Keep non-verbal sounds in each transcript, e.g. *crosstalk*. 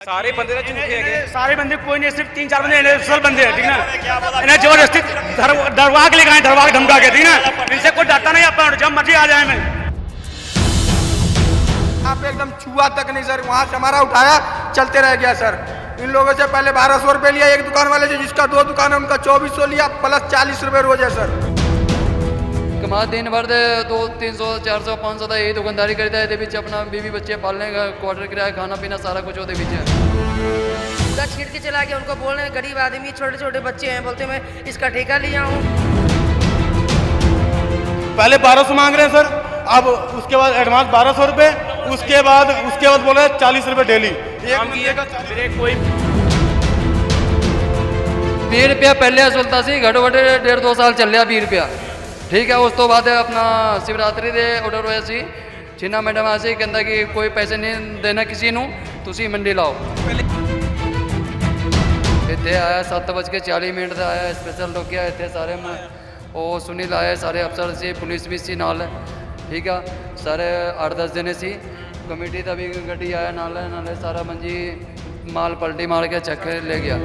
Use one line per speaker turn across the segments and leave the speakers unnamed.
ਸਾਰੇ ਬੰਦੇ ਤਾਂ ਝੂਠੇ ਹੈਗੇ
सारे बंदे कोई नहीं सिर्फ तीन चार बंदे इलेक्ट्रल बंदे हैं ठीक ना इन्हें जबरदस्ती धर- दरवा के लेकर आए दरवा के धमका के ठीक ना इनसे कोई डरता नहीं अपन जब मर्जी आ जाए मैं
यहाँ पे एकदम छुआ तक नहीं सर वहाँ से हमारा उठाया चलते रह गया सर इन लोगों से पहले बारह सौ रुपये लिया एक दुकान वाले से जिसका दो दुकान है उनका चौबीस सौ लिया प्लस चालीस रुपये रोज है सर
समाज दिन भर दो तीन सौ चार सौ पाँच सौ का यही दुकानदारी करता ये अपना बीवी बच्चे पालने का क्वार्टर किराया खाना पीना सारा कुछ वो
बीच छीट के चला के उनको बोल रहे हैं गरीब आदमी छोटे छोटे बच्चे हैं बोलते मैं इसका ठेका लिया हूँ
पहले बारह सौ मांग रहे हैं सर। अब उसके बाद एडवांस बारह सौ रुपए उसके बाद उसके बाद बोल रहे हैं चालीस रुपये डेली बीस
रुपया पहले चलता सी घटो घटे डेढ़ दो साल चल रहा बीस रुपया। ਠੀਕ ਹੈ, ਉਸ ਤੋਂ ਬਾਅਦ ਆਪਣਾ ਸ਼ਿਵਰਾਤਰੀ ਦੇ ਆਰਡਰ ਹੋਇਆ ਸੀ। ਛੀਨਾ ਮੈਡਮ ਆ ਸੀ, ਕਹਿੰਦਾ ਕਿ ਕੋਈ ਪੈਸੇ ਨਹੀਂ ਦੇਣਾ ਕਿਸੇ ਨੂੰ, ਤੁਸੀਂ ਮੰਡੀ ਲਾਓ। ਇੱਥੇ ਆਇਆ 7:40 ਮਿੰਟ ਦਾ ਆਇਆ ਸਪੈਸ਼ਲ ਰੁਕਿਆ ਇੱਥੇ ਸਾਰੇ ਉਹ ਸੁਨੀਲ ਆਏ ਸਾਰੇ ਅਫਸਰ ਸੀ, ਪੁਲਿਸ ਵੀ ਸੀ ਨਾਲ। ਠੀਕ ਆ, ਸਾਰੇ 8-10 ਜਣੇ ਸੀ। ਕਮੇਟੀ ਦਾ ਵੀ ਗੱਡੀ ਆਇਆ ਨਾਲ, ਨਾਲੇ ਸਾਰਾ ਮੰਜੀ ਮਾਲ ਪਲਟੀ ਮਾਰ ਕੇ ਚੱਕ ਕੇ ਲੈ ਗਿਆ।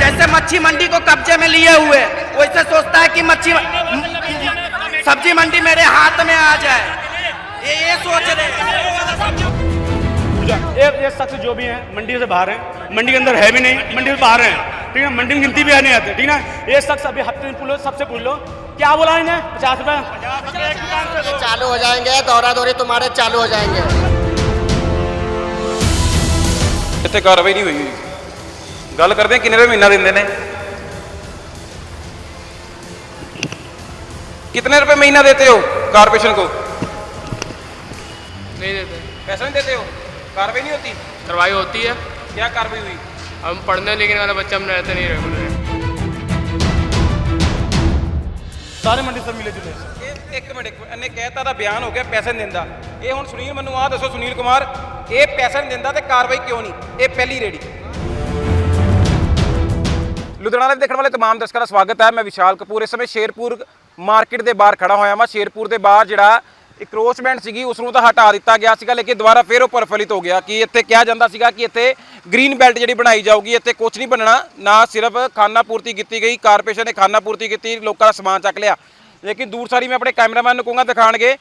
जैसे मच्छी मंडी को कब्जे में लिए हुए वैसे सोचता है कि मच्छी सब्ज़ी मंडी मेरे हाथ में आ जाए। ये ये सोच रहे
एक एक शख्स जो भी हैं मंडी से बाहर हैं। मंडी के अंदर है भी नहीं मंडी से बाहर हैं। ठीक है मंडी में गिनती भी आने नहीं आती ठीक है ये शख्स अभी हफ़्ते में पूछ लो सबसे पूछ लो। क्या बोला इन्हें? पचास रुपए?
चालू हो जाएँगे दौरा दौरे तुम्हारे चालू हो जाएँगे।
इतने कार्रवाई नहीं हुई। ਗੱਲ ਕਰਦੇ ਹਾਂ ਕਿੰਨੇ ਰੁਪਏ ਮਹੀਨਾ ਦਿੰਦੇ ਨੇ कितने रुपए महीना देते हो कारपोरेशन को
नहीं देते
पैसा नहीं देते हो कार्रवाई नहीं होती
कार्रवाई होती है
क्या कार्रवाई हुई
हम पढ़ने लिखने वाले बच्चे हम रहते नहीं रेगुलर
सारे मंडी सर मिले जुले
ਇਹ ਇੱਕ ਮਿੰਟ ਇੱਕ ਮਿੰਟ, ਇਹਨੇ ਕਹਿਤਾ ਦਾ ਬਿਆਨ ਹੋ ਗਿਆ ਪੈਸੇ ਨਹੀਂ ਦਿੰਦਾ ਇਹ ਹੁਣ ਸੁਨੀਲ ਮੈਨੂੰ ਆਹ ਦੱਸੋ ਸੁਨੀਲ ਕੁਮਾਰ ਇਹ ਪੈਸਾ ਨਹੀਂ ਦਿੰਦਾ ਤੇ ਕਾਰਵਾਈ ਕਿਉਂ ਨਹੀਂ ਇਹ ਪਹਿਲੀ ਰੇੜੀ ਲੁਧਿਆਣਾ ਲਾਈਵ ਦੇਖਣ ਵਾਲੇ तमाम ਦਰਸ਼ਕਾਂ ਦਾ ਸਵਾਗਤ ਹੈ ਮੈਂ ਵਿਸ਼ਾਲ ਕਪੂਰ ਇਸ ਸਮੇਂ ਸ਼ੇਰਪੁਰ ਮਾਰਕੀਟ ਦੇ ਬਾਹਰ ਖੜਾ ਹੋਇਆ ਮੈਂ ਸ਼ੇਰਪੁਰ ਦੇ ਬਾਹਰ ਜਿਹੜਾ ਇਕਰੋਚਮੈਂਟ ਸੀਗੀ ਉਸ ਨੂੰ ਤਾਂ ਹਟਾ ਦਿੱਤਾ ਗਿਆ ਸੀਗਾ ਲੇਕਿਨ ਦੁਬਾਰਾ ਫੇਰ ਉਹ ਪ੍ਰਫੁੱਲਿਤ ਹੋ ਗਿਆ ਕਿ ਇੱਥੇ ਕਿਹਾ ਜਾਂਦਾ ਸੀਗਾ ਕਿ ਇੱਥੇ ਗ੍ਰੀਨ ਬੈਲਟ ਜਿਹੜੀ ਬਣਾਈ ਜਾਊਗੀ ਇੱਥੇ ਕੁਝ ਨਹੀਂ ਬਣਨਾ ਨਾ ਸਿਰਫ ਖਾਨਾ ਪੂਰਤੀ ਕੀਤੀ ਗਈ ਕਾਰਪੋਰੇਸ਼ਨ ਨੇ ਖਾਨਾ ਪੂਰਤੀ ਕੀਤੀ ਲੋਕਾਂ ਦਾ ਸਮਾਨ ਚੱਕ ਲਿਆ ਲੇਕਿਨ ਦੂਰ ਸਾਰੀ ਮੈਂ ਆਪਣੇ ਕੈਮਰਾਮੈਨ ਨੂੰ ਕਹੂੰਗਾ ਦਿਖਾਣਗੇ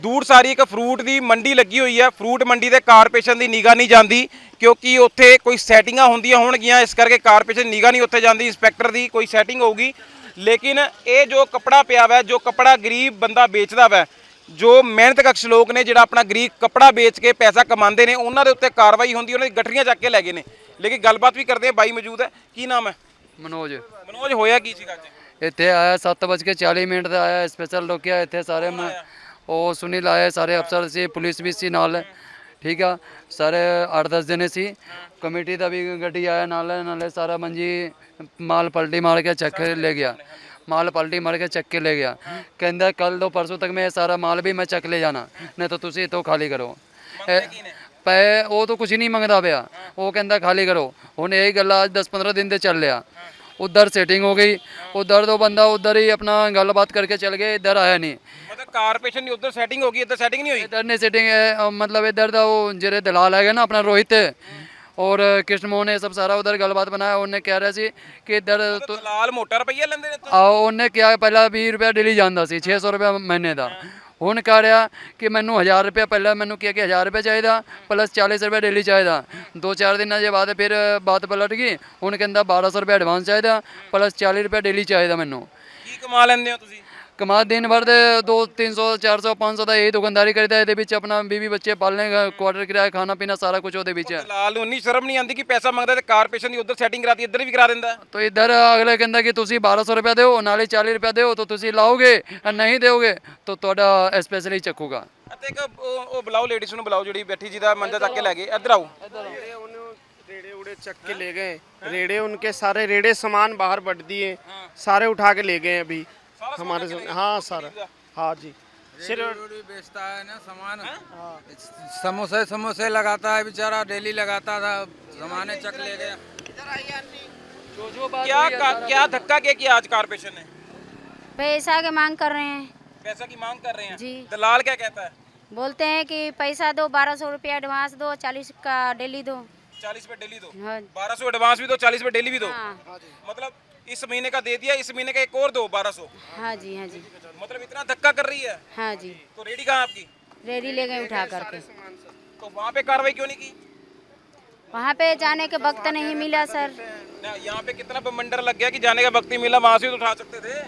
ਦੂਰ ਸਾਰੀ ਇੱਕ ਫਰੂਟ ਦੀ ਮੰਡੀ ਲੱਗੀ ਹੋਈ ਹੈ। ਫਰੂਟ ਮੰਡੀ ਤੇ ਕਾਰਪੋਰੇਸ਼ਨ ਦੀ ਨਿਗਾਹ ਨਹੀਂ ਜਾਂਦੀ ਕਿਉਂਕਿ ਉੱਥੇ ਕੋਈ ਸੈਟਿੰਗਾਂ ਹੁੰਦੀਆਂ ਹੋਣਗੀਆਂ। ਇਸ ਕਰਕੇ ਕਾਰਪੋਰੇਸ਼ਨ ਨਿਗਾਹ ਨਹੀਂ ਉੱਥੇ ਜਾਂਦੀ। ਇੰਸਪੈਕਟਰ ਦੀ ਕੋਈ ਸੈਟਿੰਗ ਹੋਊਗੀ। ਲੇਕਿਨ ਇਹ ਜੋ ਕਪੜਾ ਪਿਆ ਵਾ ਜੋ ਕਪੜਾ ਗਰੀਬ ਬੰਦਾ ਵੇਚਦਾ ਵਾ ਜੋ ਮਿਹਨਤਕਸ਼ ਲੋਕ ਨੇ ਜਿਹੜਾ ਆਪਣਾ ਗਰੀਬ ਕਪੜਾ ਵੇਚ ਕੇ ਪੈਸਾ ਕਮਾਉਂਦੇ ਨੇ ਉਹਨਾਂ ਦੇ ਉੱਤੇ ਕਾਰਵਾਈ ਹੁੰਦੀ ਉਹਨਾਂ ਦੀ ਗੱਠਰੀਆਂ ਚੱਕ ਕੇ ਲੈ ਗਏ ਨੇ। ਲੇਕਿਨ ਗੱਲਬਾਤ ਵੀ ਕਰਦੇ ਆ ਬਾਈ ਮੌਜੂਦ ਹੈ। ਕੀ ਨਾਮ ਹੈ?
ਮਨੋਜ।
ਮਨੋਜ ਹੋਇਆ ਕੀ ਸੀਗਾ ਅੱਜ?
ਇੱਥੇ ਆਇਆ 7:40 ਮਿੰਟ ਦਾ ਆਇਆ। ਸਪੈਸ਼ਲ ਰੁਕਿਆ ਇੱਥੇ ਸਾਰੇ ਮ- ਉਹ ਸੁਨੀਲ ਆਏ ਸਾਰੇ ਅਫਸਰ ਸੀ ਪੁਲਿਸ ਵੀ ਸੀ ਨਾਲ। ਠੀਕ ਆ ਸਾਰੇ 8-10 ਦਿਨੇ ਸੀ। ਕਮੇਟੀ ਦਾ ਵੀ ਗੱਡੀ ਆਇਆ ਨਾਲ ਨਾਲੇ ਸਾਰਾ ਮੰਜੀ ਮਾਲ ਪਲਟੀ ਮਾਰ ਕੇ ਚੱਕ ਕੇ ਲੈ ਗਿਆ। ਮਾਲ ਪਲਟੀ ਮਾਰ ਕੇ ਚੱਕ ਕੇ ਲੈ ਗਿਆ। ਕਹਿੰਦਾ ਕੱਲ ਤੋਂ ਪਰਸੋਂ ਤੱਕ ਮੈਂ ਸਾਰਾ ਮਾਲ ਵੀ ਮੈਂ ਚੱਕ ਲੈ ਜਾਣਾ ਨਹੀਂ ਤਾਂ ਤੁਸੀਂ ਇਤੋਂ ਖਾਲੀ ਕਰੋ। ਪੈ ਉਹ ਤਾਂ ਕੁਝ ਨਹੀਂ ਮੰਗਦਾ ਪਿਆ। ਉਹ ਕਹਿੰਦਾ ਖਾਲੀ ਕਰੋ। ਹੁਣ ਇਹ ਗੱਲ ਅੱਜ 10-15 ਦਿਨ ਤੇ ਚੱਲ ਲਿਆ ਉਧਰ ਸੈਟਿੰਗ ਹੋ ਗਈ। ਉਧਰ ਤੋਂ ਬੰਦਾ ਉਧਰ ਹੀ ਆਪਣਾ ਗੱਲਬਾਤ ਕਰਕੇ ਚਲ ਗਿਆ ਇੱਧਰ ਆਇਆ ਨਹੀਂ।
ਕਾਰਪੋਰੇਸ਼ਨ ਦੀ ਉੱਧਰ ਸੈਟਿੰਗ ਹੋ ਗਈ ਇੱਧਰ ਸੈਟਿੰਗ ਨਹੀਂ ਹੋਈ?
ਇੱਧਰ ਨੇ ਸੈਟਿੰਗ ਮਤਲਬ ਇੱਧਰ ਦਾ ਉਹ ਜਿਹੜੇ ਦਲਾਲ ਹੈਗਾ ਨਾ ਆਪਣਾ ਰੋਹਿਤ ਔਰ ਕ੍ਰਿਸ਼ਨ ਮੋਹਨ ਨੇ ਸਭ ਸਾਰਾ ਉਧਰ ਗੱਲਬਾਤ ਬਣਾਇਆ ਉਹਨੇ ਕਹਿ ਰਿਹਾ ਸੀ ਕਿ ਇੱਧਰ ਤੋਂ
ਦਲਾਲ ਮੋਟਾ ਰੁਪਈਆ ਲੈਂਦੇ ਨੇ ਇੱਥੋਂ।
ਆ ਉਹਨੇ ਕਿਹਾ ਪਹਿਲਾਂ 20 ਰੁਪਏ ਡੇਲੀ ਜਾਂਦਾ ਸੀ 600 ਰੁਪਏ ਮਹੀਨੇ ਦਾ। ਹੁਣ ਕਹਿ ਰਿਹਾ ਕਿ ਮੈਨੂੰ 1000 ਰੁਪਏ ਪਹਿਲਾਂ ਮੈਨੂੰ ਕਿਹਾ ਕਿ 1000 ਰੁਪਏ ਚਾਹੀਦਾ ਪਲੱਸ 40 ਰੁਪਏ ਡੇਲੀ ਚਾਹੀਦਾ। ਦੋ ਚਾਰ ਦਿਨਾਂ ਦੇ ਬਾਅਦ ਫਿਰ ਬਾਤ ਪਲਟ ਗਈ ਹੁਣ ਕਹਿੰਦਾ 1200 ਰੁਪਏ ਐਡਵਾਂਸ ਚਾਹੀਦਾ ਪਲੱਸ 40 ਰੁਪਏ ਡੇਲੀ ਚਾਹੀਦਾ ਮੈਨੂੰ।
ਕੀ ਕਮਾ ਲੈਂਦੇ ਹੋ ਤੁਸੀਂ?
ਕਮਾ ਦਿਨ ਭਰ ਦੇ 2 300 400 500 ਦਾ ਇਹ ਦੁਕਾਨਦਾਰੀ ਕਰੀਦਾ ਇਹਦੇ ਵਿੱਚ ਆਪਣਾ ਬੀਵੀ ਬੱਚੇ ਪਾਲਣੇ ਦਾ ਕੁਆਟਰ ਕਿਰਾਇਆ ਖਾਣਾ ਪੀਣਾ ਸਾਰਾ ਕੁਝ ਉਹਦੇ ਵਿੱਚ ਹੈ
ਦਲਾਲ ਨੂੰ ਇੰਨੀ ਸ਼ਰਮ ਨਹੀਂ ਆਉਂਦੀ ਕਿ ਪੈਸਾ ਮੰਗਦਾ ਤੇ ਕਾਰਪੋਰੇਸ਼ਨ ਦੀ ਉੱਧਰ ਸੈਟਿੰਗ ਕਰਾਤੀ ਇੱਧਰ ਵੀ ਕਰਾ ਦਿੰਦਾ
तो इधर अगले कहता कि तुसी 1200 रुपया दो नाले 40 रुपया दो तो तुसी लाओगे और नहीं दोगे तो ਤੁਹਾਡਾ स्पेशली ਚੱਕੂਗਾ
ਅਤੇ ਇੱਕ ਉਹ ਉਹ ਬੁਲਾਓ ਲੇਡੀਜ਼ ਨੂੰ ਬੁਲਾਓ ਜਿਹੜੀ ਬੈਠੀ ਜਿਹਦਾ ਮੰਜਾ ਚੱਕ ਕੇ ਲੈ ਗਏ ਇੱਧਰ ਆਓ
रेड़े उड़े चक के ले गए रेड़े उनके सारे रेड़े सामान बाहर बढ़ दिए सारे उठा के ले गए अभी हमारे से हाँ सारा। हाँ। जी। सिर्फ़
बेचता है ना सामान। समोसे समोसे लगाता है बेचारा डेली लगाता था। सामाने चक ले गया।
क्या का- क्या धक्का क्या किया आज कारपोरेशन ने?
पैसा की मांग कर रहे हैं।
पैसा की मांग कर रहे हैं?
जी।
दलाल क्या कहता है?
बोलते हैं कि पैसा दो बारह सौ रुपया एडवांस दो चालीस का डेली दो।
40 पे डेली दो?
हाँ।
1200 एडवांस भी दो 40 पे डेली भी दो?
हाँ।
मतलब इस महीने का दे दिया इस महीने का एक और दो बारह सौ।
हाँ जी हाँ जी।
मतलब इतना धक्का कर रही है?
हाँ जी।
तो रेडी कहाँ आपकी?
रेडी ले गए उठा करके
तो वहाँ पे कार्रवाई क्यों नहीं की?
वहाँ पे जाने के वक्त नहीं मिला सर।
यहाँ पे कितना मंडर लग गया कि जाने का वक्त ही मिला वहाँ से तो उठा सकते थे।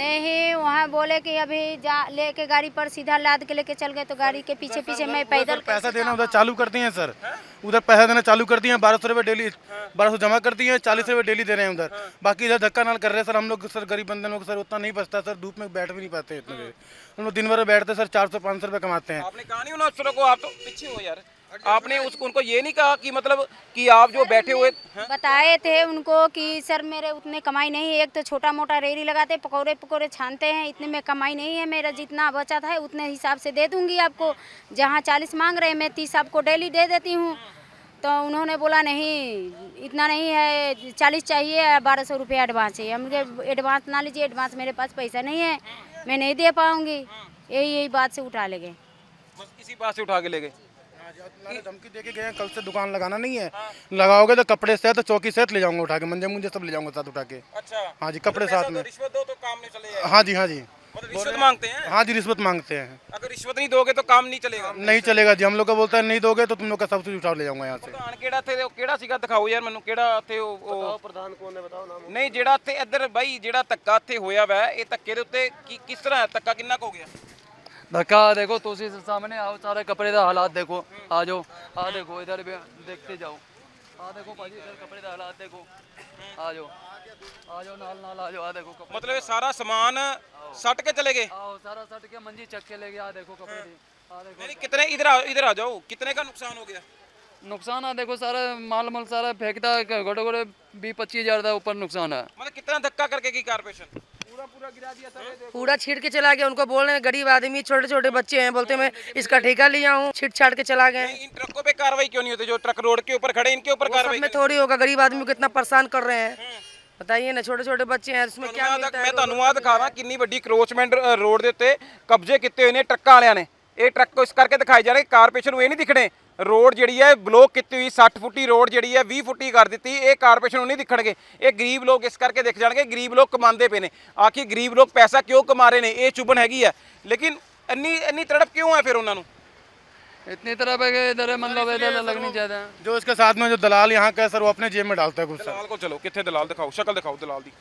नहीं वहाँ बोले कि अभी जा लेके गाड़ी पर सीधा लाद के लेके चल गए तो गाड़ी के पीछे पीछे मैं पैदल
पैसा देना उधर चालू कर दिए हैं सर। उधर पैसा देना चालू कर दिए हैं बारह सौ रुपये डेली बारह सौ जमा कर दिए हैं चालीस रुपये डेली दे रहे हैं उधर। बाकी इधर धक्का नाल कर रहे हैं सर हम लोग सर गरीब बंदे लोग सर उतना नहीं बचता सर धूप में बैठ भी नहीं पाते इतने हम लोग दिन भर बैठते सर चार सौ पाँच सौ रुपये कमाते हैं।
आपने कहा नहीं उन को आप तो पीछे हो यार। आपने उसको उनको ये नहीं कहा कि मतलब कि आप जो बैठे हुए
बताए थे उनको कि सर मेरे उतने कमाई नहीं है। एक तो छोटा मोटा रेडी लगाते पकौड़े पकौड़े छानते हैं। इतने में कमाई नहीं है मेरा जितना बचा था उतने हिसाब से दे दूँगी आपको। जहाँ चालीस मांग रहे हैं मैं तीस आपको डेली दे देती हूँ। तो उन्होंने बोला नहीं इतना नहीं है चालीस चाहिए बारह सौ रुपया एडवांस चाहिए हम एडवांस ना लीजिए एडवांस मेरे पास पैसा नहीं है। मैं नहीं दे पाऊँगी। यही यही बात से उठा ले गए।
बस किसी बात से उठा के ले गए।
नाले धमकी दे के गए हैं, कल से दुकान लगाना नहीं है लगाओगे तो कपड़े सेट चौकी सेट ले जाऊंगा उठा के मंजे मुंजे सब ले जाऊंगा साथ उठा के
अच्छा
हाँ जी कपड़े
पैसा
साथ
दो,
में
रिश्वत दो तो काम नहीं चलेगा
हाँ जी हाँ जी
मतलब रिश्वत मांगते हैं
हाँ जी रिश्वत मांगते हैं
अगर रिश्वत नहीं दोगे तो काम नहीं चलेगा
नहीं चलेगा जी हम लोग का बोलता है नहीं दोगे तो तुम लोग का सब कुछ उठा ले जाऊंगा यहाँ से
ਪ੍ਰਧਾਨ ਕਿਹੜਾ ਥੇ ਉਹ ਕਿਹੜਾ ਸੀਗਾ ਦਿਖਾਓ ਯਾਰ ਮੈਨੂੰ ਕਿਹੜਾ ਇੱਥੇ ਉਹ ਉਹ ਪ੍ਰਧਾਨ ਕੋਣ ਨੇ ਬਤਾਓ ਨਾਮ ਨਹੀਂ ਜਿਹੜਾ ਇੱਥੇ ਇੱਧਰ ਬਾਈ ਜਿਹੜਾ ਧੱਕਾ ਇੱਥੇ ਹੋਇਆ ਵਾ ਇਹ ਧੱਕੇ ਦੇ ਉੱਤੇ ਕੀ ਕਿਸ ਤਰ੍ਹਾਂ ਹੈ? ਧੱਕਾ ਕਿੰਨਾ ਕੁ ਹੋ ਗਿਆ
धक्का देखो तो उसी से सामने आओ सारे कपड़े का हालात देखो आ जाओ आ देखो इधर भी देखते जाओ आ देखो भाजी इधर कपड़े का हालात देखो आ जाओ आ जाओ नाल नाल आ जाओ आ देखो कपड़े
ਮਤਲਬ ਇਹ ਸਾਰਾ ਸਮਾਨ सट के चले गए
आओ सारा सट के मंजी चक के ले गया आ देखो कपड़े दी आ देखो
नहीं कितने इधर आओ इधर आ जाओ कितने का नुकसान हो गया
नुकसान है देखो सारा माल माल सारा फेंकता है घोड़े घोड़े बीस पच्चीस हजार का ऊपर नुकसान है
मतलब कितना धक्का करके की कारपोरेशन
पूरा छीट के चला गया उनको बोल रहे हैं गरीब आदमी छोटे छोटे बच्चे हैं बोलते मैं इसका ठेका लिया हूँ छीट छाट के चला गए
इन ट्रकों पे कार्रवाई क्यों नहीं होती जो ट्रक रोड के ऊपर खड़े इनके ऊपर
वो सब
कार्रवाई
में थोड़ी होगा गरीब आदमी को कितना परेशान कर रहे हैं बताइए ना छोटे छोटे बच्चे हैं उसमें क्या
ਮੈਂ
मिलता है
ਮੈਂ ਤੁਹਾਨੂੰ ਆ ਦਿਖਾਵਾਂ ਕਿੰਨੀ ਵੱਡੀ ਕਰੋਚਮੈਂਟ ਰੋਡ ਦੇ ਉੱਤੇ ਕਬਜ਼ੇ ਕੀਤੇ ਹੋਏ ਨੇ ਟਰੱਕਾਂ ਵਾਲਿਆਂ ਨੇ ਇਹ ਟਰੱਕ ਇਸ ਕਰਕੇ ਦਿਖਾਏ ਜਾ ਰਹੇ ਕਾਰਪੋਰੇਸ਼ਨ ਨੂੰ ਇਹ ਨਹੀਂ ਦਿਖਣੇ ਰੋਡ ਜਿਹੜੀ ਹੈ ਬਲੋਕ ਕੀਤੀ ਹੋਈ 60 ਫੁੱਟੀ ਰੋਡ ਜਿਹੜੀ ਹੈ 20 ਫੁੱਟੀ ਕਰ ਦਿੱਤੀ ਇਹ ਕਾਰਪੋਰੇਸ਼ਨ ਨੂੰ ਨਹੀਂ ਦਿਖਣਗੇ ਇਹ ਗਰੀਬ ਲੋਕ ਇਸ ਕਰਕੇ ਦਿਖ ਜਾਣਗੇ ਗਰੀਬ ਲੋਕ ਕਮਾਉਂਦੇ ਪਏ ਨੇ ਆਖਿਰ ਗਰੀਬ ਲੋਕ ਪੈਸਾ ਕਿਉਂ ਕਮਾ ਰਹੇ ਨੇ ਇਹ ਚੁਭਣ ਹੈਗੀ ਹੈ ਲੇਕਿਨ ਇੰਨੀ ਇੰਨੀ ਤੜਪ ਕਿਉਂ ਹੈ ਫਿਰ ਉਹਨਾਂ ਨੂੰ
इतनी तरह है कि इधर मतलब इधर लगनी चाहिए
जो इसके साथ में जो दलाल यहाँ का है सर वो अपने जेब में डालता है कुछ सर
ਦਲਾਲ ਕੋਲ ਚਲੋ ਕਿੱਥੇ ਦਲਾਲ ਦਿਖਾਓ ਸ਼ਕਲ ਦਿਖਾਓ ਦਲਾਲ ਦੀ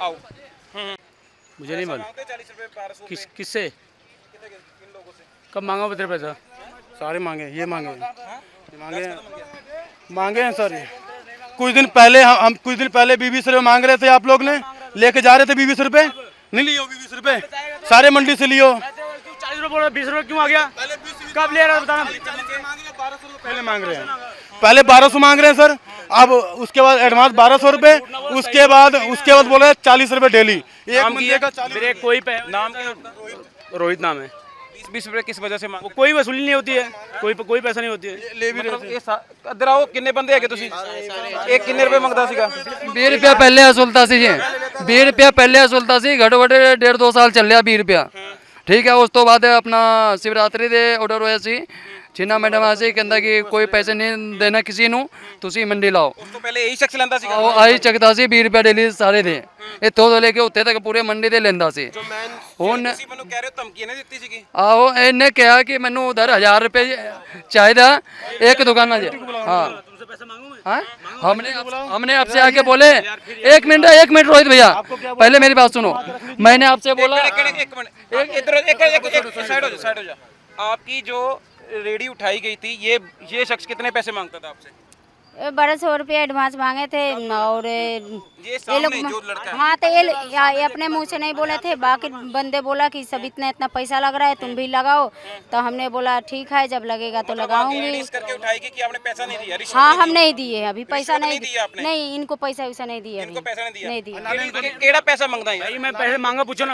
ਆਓ
मुझे नहीं मालूम
40 रुपए 1200
किस किससे कब मांगा तेरे पैसा
सारे मांगे ये मांगे। ये मांगे हैं। मांगे हैं सर। ये कुछ दिन पहले हम हम कुछ दिन पहले बीस बीस रुपये मांग रहे थे आप लोग ने। लेके जा रहे थे बीस बीस रुपये नहीं लियो बीस बीस रुपये सारे मंडी से लियो।
चालीस रुपये बोल रहा बीस रुपये क्यों आ गया? कब ले रहा है बताना।
पहले मांग रहे हैं। पहले बारह सौ मांग रहे हैं सर। अब उसके बाद एडवांस बारह सौ रुपये उसके बाद उसके बाद बोल रहे हैं चालीस रुपये डेली। एक
नाम
का
किया मेरे कोई पै-
नाम
रोहित नाम है।
बीस बीस रुपए किस वजह से मांग
कोई वसूली नहीं होती है। कोई कोई ਪੈਸਾ
ਨਹੀਂ ਹੋਤੀ ਹੈ
ਲੈ ਵੀ ਰਹੇ ਇੱਧਰ ਆਓ ਕਿੰਨੇ ਬੰਦੇ ਹੈਗੇ ਤੁਸੀਂ ਇਹ ਕਿੰਨੇ ਰੁਪਏ ਮੰਗਦਾ ਸੀਗਾ
20 ਰੁਪਿਆ ਪਹਿਲੇ ਅਸੁਲਤਾ ਸੀ ਜੀ 20 ਰੁਪਿਆ ਪਹਿਲੇ ਅਸੁਲਤਾ ਸੀ ਘੱਟੋ ਘੱਟ ਡੇਢ ਦੋ ਸਾਲ ਚੱਲਿਆ 20 ਰੁਪਿਆ ਠੀਕ ਹੈ ਉਸ ਤੋਂ ਬਾਅਦ ਆਪਣਾ ਸ਼ਿਵਰਾਤਰੀ ਦੇ ਆਰਡਰ ਹੋਇਆ ਸੀ ਛੀਨਾ ਮੈਡਮ ਆਸੀ ਕਹਿੰਦਾ ਕਿ ਕੋਈ ਪੈਸੇ ਨਹੀਂ ਦੇਣਾ ਕਿਸੇ ਨੂੰ ਤੁਸੀਂ ਮੰਡੀ ਲਾਓ
ਉਸ ਤੋਂ ਪਹਿਲੇ ਇਹੀ ਸ਼ਖਸ ਲੈਂਦਾ ਸੀਗਾ
ਉਹ ਆਈ ਚੱਕਦਾ ਸੀ 20 ਰੁਪਏ ਡੇਲੀ ਸਾਰੇ ਦੇ ਇੱਥੋਂ ਤੋਂ ਲੈ ਕੇ ਉੱਥੇ ਤੱਕ ਪੂਰੇ ਮੰਡੀ ਦੇ ਲੈਂਦਾ ਸੀ ਹੁਣ
ਤੁਸੀਂ ਮੈਨੂੰ ਕਹਿ ਰਹੇ ਹੋ ਧਮਕੀ ਇਹਨੇ ਦਿੱਤੀ ਸੀਗੀ
ਆਹੋ ਇਹਨੇ ਕਿਹਾ ਕਿ ਮੈਨੂੰ ਉਧਰ 1000 रुपए ਚਾਹੀਦਾ एक दुकान से हाँ हाँ हमने हमने आपसे आके बोले एक मिनट एक मिनट रोहित भैया पहले मेरी बात सुनो मैंने आपसे बोला
किहड़े- किहड़े- एक मिनट एक इधर एक एक एक साइड हो जा साइड हो जा आपकी जो रेडी उठाई गई थी। ये ये शख्स कितने पैसे माँगता था आपसे?
बारह सौ रुपया एडवांस मांगे थे और
ये लड़का है।
हाँ तो ये ये अपने मुँह से नहीं बोले थे बाकी बंदे बोला कि सब इतना इतना पैसा लग रहा है तुम भी लगाओ। तो हमने बोला ठीक है जब लगेगा तो लगाऊँगी।
इस उठाएगी कि आपने पैसा नहीं दिया?
हाँ हम नहीं दिए अभी पैसा
नहीं
नहीं
दिया
नहीं इनको पैसा वैसा नहीं दिए
इनको
अभी।
पैसा नहीं दिया?
नहीं दिया।
पैसा मांगदा है?
मैं पैसे मांगा पूछो ना।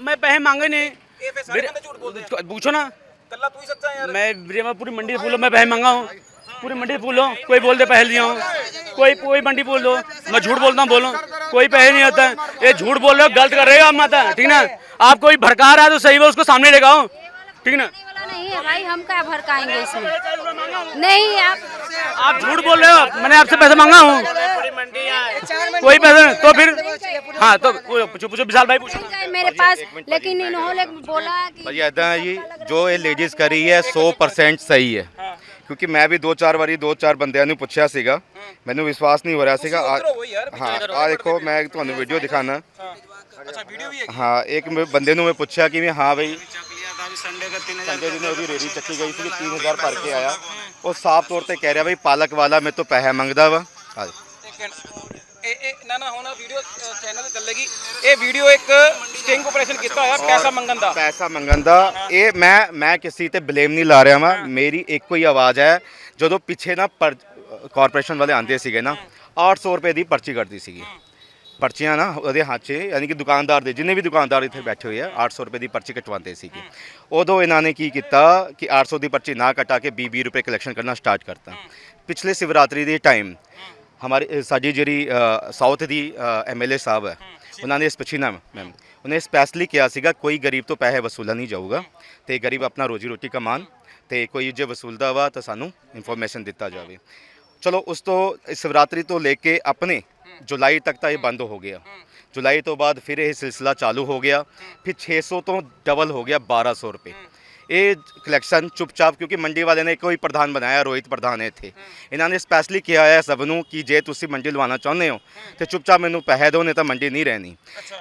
मैं पैसे मांगे नहीं।
ये फिर सारे बंदे झूठ बोलते हैं।
पूछो ना।
कल्ला तू ही सच्चा है यार
मैं मेरे मैं पूरी मंडी से बोलो मैं पैसे मांगा हूँ पूरी मंडी से बोलो कोई बोल दे पैसे लिया हूँ कोई कोई मंडी बोल दो मैं झूठ बोलता हूँ बोलो कोई पैसे नहीं आता है ये झूठ बोल रहे हो गलत कर रहे हो आप माता ठीक ना आप कोई भड़का रहा है तो सही है उसको सामने लेके आओ ठीक है ना
वाला नहीं है भाई हम क्या भड़काएंगे इसमें नहीं आप
आप झूठ बोल रहे हो मैंने आपसे पैसे मांगा हूँ कोई पैसे नहीं, तो फिर हाँ तो वो पूछो पूछो विशाल भाई पूछो
गए मेरे पास लेकिन इन्होंने बोला कि
ਭਾਜੀ ਇਦਾਂ ਹੈ ਜੀ ਜੋ ਇਹ ਲੇਡੀਜ਼ ਕਰੀ ਹੈ 100% ਸਹੀ ਹੈ ਕਿਉਂਕਿ ਮੈਂ ਵੀ ਦੋ ਚਾਰ ਵਾਰੀ ਦੋ ਚਾਰ ਬੰਦਿਆਂ ਨੂੰ ਪੁੱਛਿਆ ਸੀਗਾ ਮੈਨੂੰ ਵਿਸ਼ਵਾਸ ਨਹੀਂ ਹੋ ਰਿਹਾ ਸੀਗਾ ਆ-
ਉੱਧਰ ਹੋਵੋ ਯਾਰ,
ਹਾਂ
ਪਿੱਛੇ
ਆ ਦੇਖੋ ਮੈਂ ਤੁਹਾਨੂੰ ਵੀਡੀਓ ਦਿਖਾਣਾ
ਅੱਛਾ ਵੀਡੀਓ ਵੀ ਹੈ
ਹਾਂ ਇੱਕ ਮੈਂ ਬੰਦੇ ਨੂੰ ਮੈਂ ਪੁੱਛਿਆ ਕਿ ਵੀ ਹਾਂ ਬਈ ਸੰਡੇ ਦਿਨ ਉਹਦੀ ਰੇੜੀ ਚੱਕੀ ਗਈ ਸੀ 3000 ਭਰ ਕੇ ਆਇਆ। ਉਹ ਸਾਫ਼ ਤੌਰ ਤੇ ਕਹਿ ਰਿਹਾ ਬਈ ਪਾਲਕ ਵਾਲਾ ਮੇਰੇ ਤੋਂ ਪੈਸੇ ਮੰਗਦਾ ਵਾ। ਆ
ਇਹ ਇਹ ਨਾ ਨਾ ਹੁਣ ਵੀਡੀਓ ਚੈਨਲ ਤੇ ਚੱਲੇਗੀ। ਇਹ ਵੀਡੀਓ ਇੱਕ ਸਟਿੰਗ ਆਪਰੇਸ਼ਨ ਕੀਤਾ ਹੋਇਆ ਪੈਸਾ ਮੰਗਣ ਦਾ।
ਪੈਸਾ ਮੰਗਣ ਦਾ। ਇਹ ਮੈਂ ਮੈਂ ਕਿਸੇ ਤੇ ਬਲੇਮ ਨਹੀਂ ਲਾ ਰਿਹਾ ਵਾਂ। ਮੇਰੀ ਇੱਕੋ ਹੀ ਆਵਾਜ਼ ਹੈ। ਜਦੋਂ ਪਿੱਛੇ ਨਾ ਕਾਰਪੋਰੇਸ਼ਨ ਵਾਲੇ ਆਂਦੇ ਸੀਗੇ ਨਾ 800 ਰੁਪਏ ਦੀ ਪਰਚੀ ਕੱਟਦੀ ਸੀਗੀ। ਪਰਚੀਆਂ ਨਾ ਉਹਦੇ ਹੱਥ 'ਚ, ਯਾਨੀ ਕਿ ਦੁਕਾਨਦਾਰ ਦੇ, ਜਿੰਨੇ ਵੀ ਦੁਕਾਨਦਾਰ ਇੱਥੇ ਬੈਠੇ ਹੋਏ ਆ 800 ਰੁਪਏ ਦੀ ਪਰਚੀ ਕਟਵਾਉਂਦੇ ਸੀਗੇ। ਉਦੋਂ ਇਹਨਾਂ ਨੇ ਕੀ ਕੀਤਾ ਕਿ 800 ਦੀ ਪਰਚੀ ਨਾ ਕਟਾ ਕੇ 20 ਰੁਪਏ ਕਲੈਕਸ਼ਨ ਕਰਨਾ ਸਟਾਰਟ ਕਰਤਾ। ਪਿਛਲੇ ਸ਼ਿਵਰਾਤਰੀ ਦੇ ਟਾਈਮ ਹਮਾਰੀ ਸਾਡੀ ਜਿਹੜੀ ਸਾਊਥ ਦੀ ਐਮਐਲਏ ਸਾਹਿਬ ਹੈ, ਉਹਨਾਂ ਨੇ ਸਪੈਸ਼ਲੀ ਮੈਮ ਉਹਨੇ ਸਪੈਸ਼ਲੀ ਕਿਹਾ ਸੀਗਾ, ਕੋਈ ਗਰੀਬ ਤੋਂ ਪੈਸੇ ਵਸੂਲਾ ਨਹੀਂ ਜਾਊਗਾ ਤੇ ਗਰੀਬ ਆਪਣਾ ਰੋਜੀ ਰੋਟੀ ਕਮਾਨ ਤੇ ਕੋਈ ਜੇ ਵਸੂਲਦਾ ਵਾ ਤਾਂ ਸਾਨੂੰ ਇਨਫੋਰਮੇਸ਼ਨ ਦਿੱਤਾ ਜਾਵੇ। ਚਲੋ ਉਸ ਤੋਂ ਸ਼ਿਵਰਾਤਰੀ ਤੋਂ ਲੈ ਕੇ ਆਪਣੇ ਜੁਲਾਈ ਤੱਕ ਤਾਂ ਇਹ ਬੰਦ ਹੋ ਗਿਆ। ਜੁਲਾਈ ਤੋਂ ਬਾਅਦ ਫਿਰ ਇਹ ਸਿਲਸਿਲਾ ਚਾਲੂ ਹੋ ਗਿਆ। ਫਿਰ 600 ਤੋਂ ਡਬਲ ਹੋ ਗਿਆ 1200 ਰੁਪਏ। ਇਹ ਕਲੈਕਸ਼ਨ ਚੁੱਪਚਾਪ ਕਿਉਂਕਿ ਮੰਡੀ ਵਾਲਿਆਂ ਨੇ ਕੋਈ ਪ੍ਰਧਾਨ ਬਣਾਇਆ ਰੋਹਿਤ ਪ੍ਰਧਾਨ ਹੈ ਇੱਥੇ। ਇਹਨਾਂ ਨੇ ਸਪੈਸ਼ਲੀ ਕਿਹਾ ਹੈ ਸਭ ਨੂੰ ਕਿ ਜੇ ਤੁਸੀਂ ਮੰਡੀ ਲਵਾਉਣਾ ਚਾਹੁੰਦੇ ਹੋ ਤੇ ਚੁੱਪਚਾਪ ਮੈਨੂੰ ਪੈਸੇ ਦਿਓ ਨਹੀਂ ਤਾਂ ਮੰਡੀ ਨਹੀਂ ਰਹਿਣੀ।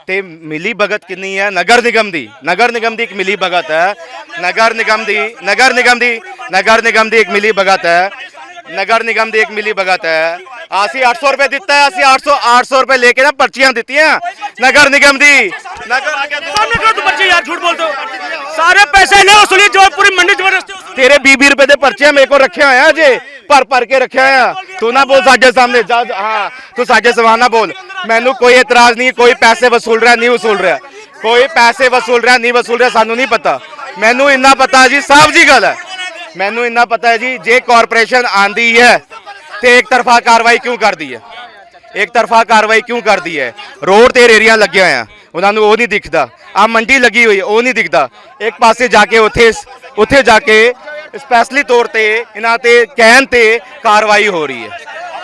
ਤੇ ਮਿਲੀ ਭਗਤ ਕਿੰਨੀ ਹੈ? ਨਗਰ ਨਿਗਮ ਦੀ। ਨਗਰ ਨਿਗਮ ਦੀ ਇੱਕ ਮਿਲੀ ਭਗਤ ਹੈ। ਨਗਰ ਨਿਗਮ ਦੀ ਨਗਰ ਨਿਗਮ ਦੀ ਨਗਰ ਨਿਗਮ ਦੀ ਇੱਕ ਮਿਲੀ ਭਗਤ ਹੈ। ਨਗਰ ਨਿਗਮ ਦੀ ਇੱਕ ਮਿਲੀ ਭਗਤ ਹੈ ਅਸੀਂ 800 ਰੁਪਏ ਦਿੱਤਾ ਹੈ ਅਸੀਂ 800 800 ਰੁਪਏ ਲੈ ਕੇ ਨਾ ਪਰਚੀਆਂ ਦਿੱਤੀਆਂ ਨਗਰ ਨਿਗਮ ਦੀ ਨਗਰ
सामने करो तो बच्चे यार झूठ बोलते हो सारे पैसे ले वसूली जो पूरी मंडी जबरदस्ती वसूली
ਤੇਰੇ 20 ਰੁਪਏ ਦੇ ਪਰਚੀਆਂ ਮੇਰੇ ਕੋਲ ਰੱਖਿਆ ਹੋਇਆ ਜੇ ਭਰ ਭਰ ਕੇ ਰੱਖਿਆ ਹੋਇਆ ਤੂੰ ਨਾ ਬੋਲ ਸਾਡੇ ਸਾਹਮਣੇ ਜਾ ਹਾਂ ਤੂੰ ਸਾਡੇ ਸਵਾਲ ਨਾ ਬੋਲ ਮੈਨੂੰ ਕੋਈ ਇਤਰਾਜ਼ ਨਹੀਂ ਕੋਈ ਪੈਸੇ ਵਸੂਲ ਰਿਹਾ ਨਹੀਂ ਵਸੂਲ ਰਿਹਾ ਕੋਈ ਪੈਸੇ ਵਸੂਲ ਰਿਹਾ ਨਹੀਂ ਵਸੂਲ ਰਿਹਾ ਸਾਨੂੰ ਨਹੀਂ ਪਤਾ ਮੈਨੂੰ ਇੰਨਾ ਪਤਾ ਜੀ ਸਾਫ ਜੀ ਗੱਲ ਹੈ ਮੈਨੂੰ ਇੰਨਾ ਪਤਾ ਹੈ ਜੀ, ਜੇ ਕਾਰਪੋਰੇਸ਼ਨ ਆਂਦੀ ਹੈ, ਤੇ ਇੱਕ ਤਰਫਾ ਕਾਰਵਾਈ ਕਿਉਂ ਕਰਦੀ ਹੈ? ਇੱਕ ਤਰਫਾ ਕਾਰਵਾਈ ਕਿਉਂ ਕਰਦੀ ਹੈ? ਰੋਡ ਤੇ ਰੇਰੀਆਂ ਲੱਗੀਆਂ ਆ ਉਹਨਾਂ ਨੂੰ ਉਹ ਨਹੀਂ ਦਿਖਦਾ। ਆ ਮੰਡੀ ਲੱਗੀ ਹੋਈ, ਉਹ ਨਹੀਂ ਦਿਖਦਾ। ਇੱਕ ਪਾਸੇ ਜਾ ਕੇ ਉੱਥੇ ਉੱਥੇ ਜਾ ਕੇ ਸਪੈਸ਼ਲੀ ਤੌਰ ਤੇ ਇਹਨਾਂ ਤੇ ਕਹਿਣ ਤੇ ਕਾਰਵਾਈ ਹੋ ਰਹੀ ਹੈ।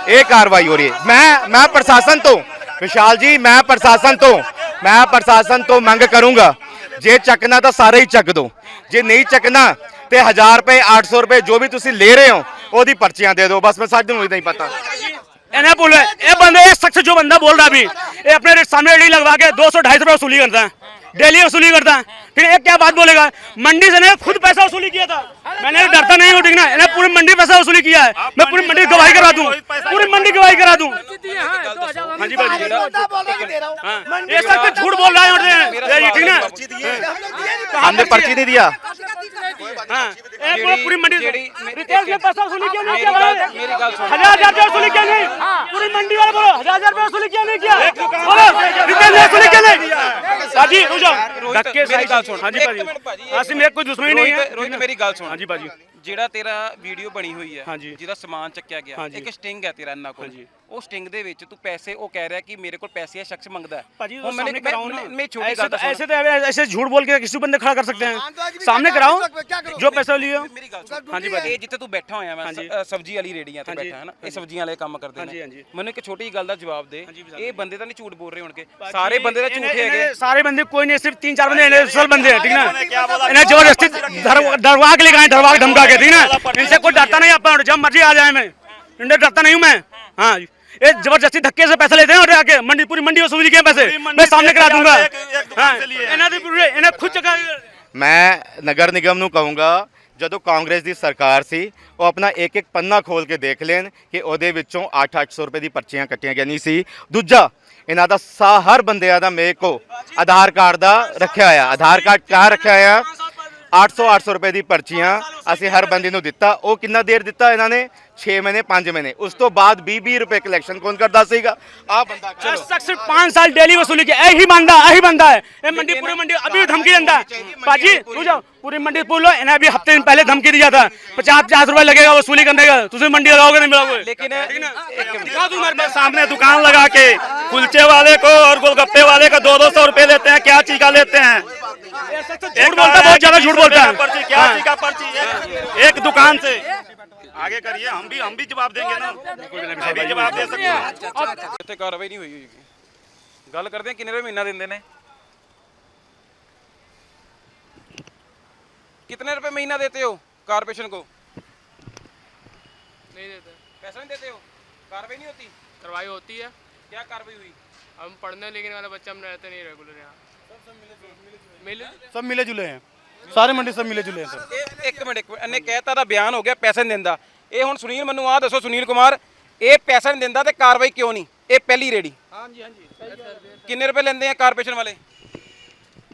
ਇਹ ਕਾਰਵਾਈ ਹੋ ਰਹੀ ਹੈ। ਮੈਂ ਮੈਂ ਪ੍ਰਸ਼ਾਸਨ ਤੋਂ, ਵਿਸ਼ਾਲ ਜੀ, ਮੈਂ ਪ੍ਰਸ਼ਾਸਨ ਤੋਂ, ਮੈਂ ਪ੍ਰਸ਼ਾਸਨ ਤੋਂ ਮੰਗ ਕਰੂੰਗਾ, ਜੇ ਚੱਕਣਾ ਤਾਂ ਸਾਰੇ ਹੀ ਚੱਕ ਦੋ। ਜੇ ਨਹੀਂ ਚੱਕਣਾ ਤੇ 1000 ਰੁਪਏ 800 ਰੁਪਏ ਜੋ ਵੀ ਤੁਸੀਂ ਲੈ ਰਹੇ ਹੋ, ਉਹਦੀ ਪਰਚੀਆਂ ਦੇ ਦਿਓ। ਬਸ ਮੈਂ ਸੱਚ ਨੂੰ ਇਦਾਂ
ਹੀ ਪਤਾ। ਇਹਨੇ ਬੋਲੇ ਇਹ ਬੰਦੇ, ਇਹ ਸ਼ਖਸ ਜੋ ਬੰਦਾ ਬੋਲ ਰਹਾ ਵੀ, ਇਹ ਆਪਣੇ ਸਾਹਮਣੇ ਰੇੜੀ ਲਗਵਾ ਕੇ 200 250 ਰੁਪਏ ਵਸੂਲੀ ਕਰਦਾ। डेली वसूली करता है। ठीक है एक क्या बात बोलेगा? मंडी से ने खुद पैसा वसूली किया था। मैंने तो डरता नहीं हूँ ठीक ना पूरी मंडी पैसा वसूली किया है। मैं पूरी मंडी गवाही करा दू। हाँ। पूरी मंडी गवाही करा दू। झूठ बोल रहा है ठीक ना?
हमने पर्ची नहीं दिया।
पूरी मंडी रितेश नहीं हज़ार हज़ार रुपया वसूली किया नहीं? किया नहीं किया? नहीं?
ਸੁਣ। ਹਾਂਜੀ ਭਾਜੀ।
ਅਸੀਂ ਮੇਰੇ ਕੋਈ ਦੁਸ਼ਮਣੀ ਨਹੀਂ ਹੈ।
ਰੋਹਿਤ ਮੇਰੀ ਗੱਲ ਸੁਣ।
ਹਾਂਜੀ ਭਾਜੀ।
ਜਿਹੜਾ ਤੇਰਾ ਵੀਡੀਓ ਬਣੀ ਹੋਈ ਹੈ
ਹਾਂਜੀ।
ਜਿਹਦਾ ਸਮਾਨ ਚੱਕਿਆ ਗਿਆ
ਹਾਂਜੀ।
ਇੱਕ ਸਟਿੰਗ ਹੈ ਤੇਰਾ ਇਹਨਾਂ ਕੋਲ
ਹਾਂਜੀ।
ਉਹ ਸਟਿੰਗ ਦੇ ਵਿੱਚ ਤੂੰ ਪੈਸੇ ਉਹ ਕਹਿ ਰਿਹਾ ਕਿ ਮੇਰੇ ਕੋਲ ਪੈਸੇ ਹੈ ਸ਼ਖਸ ਮੰਗਦਾ ਹੈ
भाजी
ਹੁਣ
वो
मैंने-
सामने
मैं-
कराओ ना
मैं- मैं छोटी
ऐसे
गल
तो
तो सुन।
ऐसे तो ऐसे झूठ बोल के किसी बंदे खड़ा कर सकते हैं सामने कराओ जो पैसा लिए हो
ਮੇਰੀ ਗੱਲ ਸੁਣ
ਹਾਂਜੀ
ਇਹ ਜਿੱਥੇ ਤੂੰ ਬੈਠਾ ਹੋਇਆ ਮੈਂ
ਹਾਂਜੀ।
ਸ- ਅ, ਸਬਜ਼ੀ ਵਾਲੀ ਰੇੜੀਆਂ ਤੇ
ਹਾਂਜੀ,
ਬੈਠਾ ਹੈ ਨਾ ਇਹ ਸਬਜ਼ੀਆਂ ਵਾਲੇ ਕੰਮ ਕਰਦੇ
ਹਾਂਜੀ,
ਨੇ
ਹਾਂਜੀ।
ਮੈਨੂੰ ਇੱਕ ਛੋਟੀ ਜਿਹੀ ਗੱਲ ਦਾ ਜਵਾਬ ਦੇ
ਹਾਂਜੀ, ਵਿਸ਼ਾਲ
ਇਹ ਬੰਦੇ ਤਾਂ ਨਹੀਂ ਝੂਠ ਬੋਲ ਰਹੇ ਹੋਣਗੇ ਸਾਰੇ ਬੰਦੇ ਤਾਂ ਝੂਠੇ
इन्हें-
ਹੈਗੇ
इन्हें सारे बंदे कोई नहीं सिर्फ तीन चार बंदे इन्हें असल बंदे हैं ठीक ना इन्हें जबरदस्ती धर- डरवा के लेकर आए डरवा के धमका के ठीक ना इनसे कोई डरता नहीं आप जब मर्जी आ जाए मैं इनसे डरता नहीं हूँ मैं हाँ ये जबरदस्ती धक्के से पैसे लेते हैं और आके मंडी पूरी मंडी वसूली किए पैसे मैं सामने करा दूंगा हाँ, इन्हें तो पूरे- इन्हें खुद चका
ਮੈਂ ਨਗਰ ਨਿਗਮ ਨੂੰ ਕਹੂੰਗਾ ਜਦੋਂ ਕਾਂਗਰਸ ਦੀ ਸਰਕਾਰ ਸੀ ਉਹ ਆਪਣਾ ਇੱਕ ਇੱਕ ਪੰਨਾ ਖੋਲ ਕੇ ਦੇਖ ਲੈਣ ਕਿ ਉਹਦੇ ਵਿੱਚੋਂ 8-800 ਰੁਪਏ ਦੀ ਪਰਚੀਆਂ ਕੱਟੀਆਂ ਗਈਆਂ ਨਹੀਂ ਸੀ ਦੂਜਾ ਇਹਨਾਂ ਦਾ ਸਾ ਹਰ ਬੰਦਿਆਂ ਦਾ ਮੇਰੇ ਕੋ ਆਧਾਰ ਕਾਰਡ ਦਾ ਰੱਖਿਆ ਹੋਇਆ ਆਧਾਰ ਕਾਰਡ ਕਾ ਰੱਖਿਆ ਹੋਇਆ 800 800 ਰੁਪਏ ਦੀ ਪਰਚੀਆਂ ਅਸੀਂ ਹਰ ਬੰਦੇ ਨੂੰ ਦਿੱਤਾ। ਉਹ ਕਿੰਨਾ ਦੇਰ ਦਿੱਤਾ ਇਹਨਾਂ ਨੇ? छे महीने पाँच महीने। उस तो बाद भी भी रुपए कलेक्शन कौन करदा सीगा आ
बंदा चलो साल डेली वसूली के यही बंदा यही बंदा है। मंडी पूरी मंडी अभी धमकी देता है। पाजी तू जाओ पूरी मंडी बोलो इन्हें अभी हफ़्ते दिन पहले धमकी दिया था। पचास पचास रुपए लगेगा वसूली करने का। तुझे मंडी लगाओगे नहीं मिलाओगे
लेकिन
सामने दुकान लगा के। कुलचे वाले को और गोलगप्पे वाले का दो दो सौ रुपए लेते हैं क्या चीका लेते हैं?
झूठ बोलता है बहुत ज़्यादा झूठ बोलता है।
क्या
हाँ।
चीका पर्ची? एक दुकान से। आगे करिए हम भी हम भी जवाब देंगे ना हम भी जवाब दे सकते हैं
ਇੱਥੇ ਕਾਰਵਾਈ ਨਹੀਂ ਹੋਈ ਹੋਈ ਗੱਲ ਕਰਦੇ ਹਾਂ ਕਿੰਨੇ ਰੁਪਏ ਮਹੀਨਾ ਦਿੰਦੇ ਨੇ कितने रुपए महीना देते हो कारपोरेशन को
नहीं देते
पैसा नहीं देते हो कार्रवाई नहीं होती
कार्रवाई होती है
क्या कार्रवाई हुई
हम पढ़ने लिखने वाले बच्चे हम रहते नहीं रेगुलर यहाँ मिले
सब मिले जुले हैं सारे मंडी सब मिले जुले हैं सर
ਇਹ ਇੱਕ ਮਿੰਟ ਇੱਕ ਮਿੰਟ ਇਹਨੇ ਕਹਿਤਾ ਦਾ ਬਿਆਨ ਹੋ ਗਿਆ ਪੈਸਾ ਨਹੀਂ ਦਿੰਦਾ ਇਹ ਹੁਣ ਸੁਨੀਲ ਮੈਨੂੰ ਆ ਦੱਸੋ ਸੁਨੀਲ ਕੁਮਾਰ ਇਹ ਪੈਸਾ ਨਹੀਂ ਦਿੰਦਾ ਤੇ ਕਾਰਵਾਈ ਕਿਉਂ ਨਹੀਂ ਇਹ ਪਹਿਲੀ ਰੇੜੀ ਹਾਂਜੀ ਹਾਂਜੀ ਕਿੰਨੇ ਰੁਪਏ ਲੈਂਦੇ ਆ ਕਾਰਪੋਰੇਸ਼ਨ ਵਾਲੇ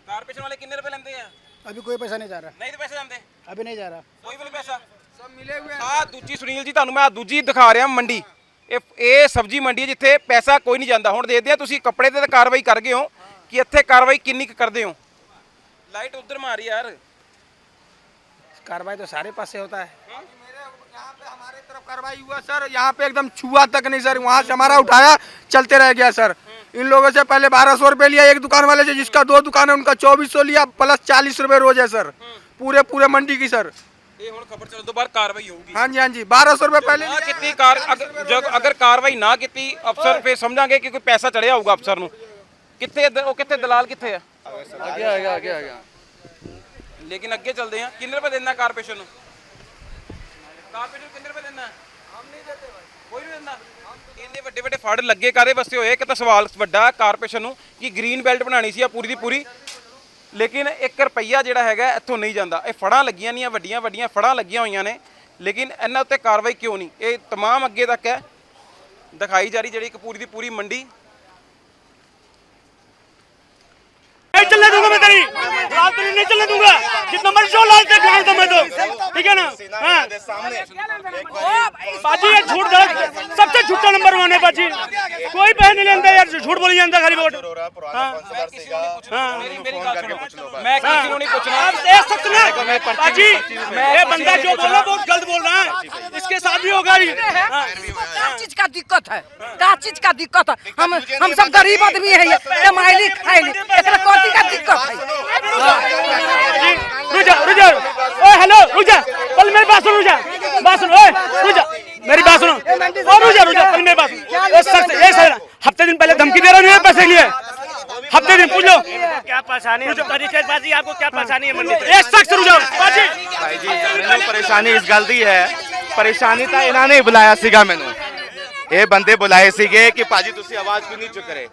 ਕਾਰਪੋਰੇਸ਼ਨ ਵਾਲੇ ਕਿੰਨੇ ਰੁਪਏ ਲੈਂਦੇ ਆ
अभी कोई पैसा नहीं जा रहा
ਨਹੀਂ ਤੇ ਪੈਸੇ ਦਿੰਦੇ
अभी नहीं जा रहा
ਕੋਈ ਵੀ ਨਹੀਂ ਪੈਸਾ ਸਭ ਮਿਲੇ ਹੋਏ ਆ ਦੂਜੀ ਸੁਨੀਲ ਜੀ ਤੁਹਾਨੂੰ ਮੈਂ ਆਹ ਦੂਜੀ ਦਿਖਾ ਰਿਹਾ ਮੰਡੀ ਇਹ ਇਹ ਸਬਜ਼ੀ ਮੰਡੀ ਹੈ ਜਿੱਥੇ ਪੈਸਾ ਕੋਈ ਨਹੀਂ ਜਾਂਦਾ ਹੁਣ ਦੇਖਦੇ ਆ ਤੁਸੀਂ ਕੱਪੜੇ ਤੇ ਤਾਂ ਕਾਰਵਾਈ ਕਰ ਗਏ ਹੋ ਕਿ ਇੱਥੇ ਕਾਰਵਾਈ ਕਿੰਨੀ ਕੁ ਕਰਦੇ ਹੋ ਲਾਈਟ ਉਧਰ ਮਾਰੀ ਯਾਰ
कार्रवाई तो सारे पास से होता है यहाँ पे हमारे तरफ कार्रवाई हुआ सर यहाँ पे एकदम छुआ तक नहीं सर वहाँ से हमारा उठाया चलते रह गया सर इन लोगों से पहले बारह सौ रुपये लिया एक दुकान वाले से जिसका दो दुकान है उनका चौबीस सौ लिया प्लस चालीस रुपये रोज है सर पूरे पूरे मंडी की सर
ਇਹ ਹੁਣ ਖਬਰ ਚੱਲਣ ਤੋਂ ਬਾਅਦ ਕਾਰਵਾਈ ਹੋਊਗੀ
हाँ जी हाँ जी बारह सौ रुपये पहले
ਨਾ ਕੀਤੀ ਕਾਰ ਅਗਰ ਜਦ ਅਗਰ ਕਾਰਵਾਈ ਨਾ ਕੀਤੀ ਅਫਸਰ ਫਿਰ ਸਮਝਾਂਗੇ ਕਿ ਕੋਈ ਪੈਸਾ ਚੜਿਆ ਹੋਊਗਾ ਅਫਸਰ ਨੂੰ ਕਿੱਥੇ ਦ- ਉਹ ਕਿੱਥੇ ਦਲਾਲ ਕਿੱਥੇ ਆ
आगे आगे आगे आगे
ਲੇਕਿਨ ਅੱਗੇ ਚੱਲਦੇ ਆ ਕਿੰਨੇ ਰੁਪਏ ਦਿੰਦਾ ਕਾਰਪੋਰੇਸ਼ਨ ਨੂੰ ਕਾਰਪੋਰੇਸ਼ਨ ਨੂੰ ਕਿੰਨੇ ਰੁਪਏ ਦਿੰਦਾ ਹਮ ਨਹੀਂ ਦਿੰਦੇ ਕੋਈ ਨਹੀਂ ਦਿੰਦਾ ਇੰਨੇ ਵੱਡੇ ਵੱਡੇ ਫੜ ਲੱਗੇ ਕਾਦੇ ਵਾਸਤੇ ਹੋਏ ਇੱਕ ਤਾਂ ਸਵਾਲ ਵੱਡਾ ਕਾਰਪੋਰੇਸ਼ਨ ਨੂੰ ਕਿ ਗ੍ਰੀਨ ਬੈਲਟ ਬਣਾਣੀ ਸੀ ਆ ਪੂਰੀ ਦੀ ਪੂਰੀ ਲੇਕਿਨ 1 ਰੁਪਈਆ ਜਿਹੜਾ ਹੈਗਾ ਇੱਥੋਂ ਨਹੀਂ ਜਾਂਦਾ ਇਹ ਫੜਾਂ ਲੱਗੀਆਂ ਨਹੀਂ ਵੱਡੀਆਂ ਵੱਡੀਆਂ ਫੜਾਂ ਲੱਗੀਆਂ ਹੋਈਆਂ ਨੇ ਲੇਕਿਨ ਇਹਨਾਂ ਉੱਤੇ ਕਾਰਵਾਈ ਕਿਉਂ ਨਹੀਂ ਇਹ तमाम ਅੱਗੇ ਤੱਕ ਹੈ ਦਿਖਾਈ ਜਾ ਰਹੀ ਜਿਹੜੀ ਇੱਕ ਪੂਰੀ ਦੀ ਪੂਰੀ ਮੰਡੀ
नहीं चलने दूँगा मैं तेरी। लाल तेरी नहीं चलने दूँगा। जितना मर्ज़ी हो लाल तेरे खिलाफ मैं तो ठीक है ना? हाँ। बाजी ये झूठ दर्द सबसे झूठा नंबर वन है बाजी। कोई पहन नहीं लेता यार झूठ बोली जाता खाली वोट। हाँ।, हाँ।
मैं हाँ। किसी को नहीं पूछना।
आप देख सकते नहीं बाजी ये बंदा जो बोला बहुत गलत बोल रहा है। इसके साथ भी होगा
ये। हाँ। माइली कथी का दिक्कत है
जी, रुक जा रुक जा ओए हेलो रुक जा पहले मेरी बात सुन रुक जा बात सुन ओए रुक जा मेरी बात सुनो ओ रुक जा रुक जा पहले मेरी बात सुन एक सर एक सर हफ्ते दिन पहले धमकी दे रहा हूँ पैसे के लिए हफ्ते दिन पूछ लो क्या परेशानी है तरीके बाजी आपको क्या परेशानी है मंडी एक शख्स रुक जाओ बाजी
ਭਾਈ ਜੀ ਮੈਨੂੰ ਪਰੇਸ਼ਾਨੀ ਇਸ ਗੱਲ ਦੀ ਹੈ ਪਰੇਸ਼ਾਨੀ ਤਾਂ ਇਹਨਾਂ ਨੇ ਬੁਲਾਇਆ ਸੀਗਾ ਮੈਨੂੰ ਇਹ ਬੰਦੇ ਬੁਲਾਏ ਸੀਗੇ ਕਿ ਭਾਜੀ ਤੁਸੀਂ ਆਵਾਜ਼ ਕਿਉਂ ਨਹੀਂ ਚੁੱਕ ਰਹੇ?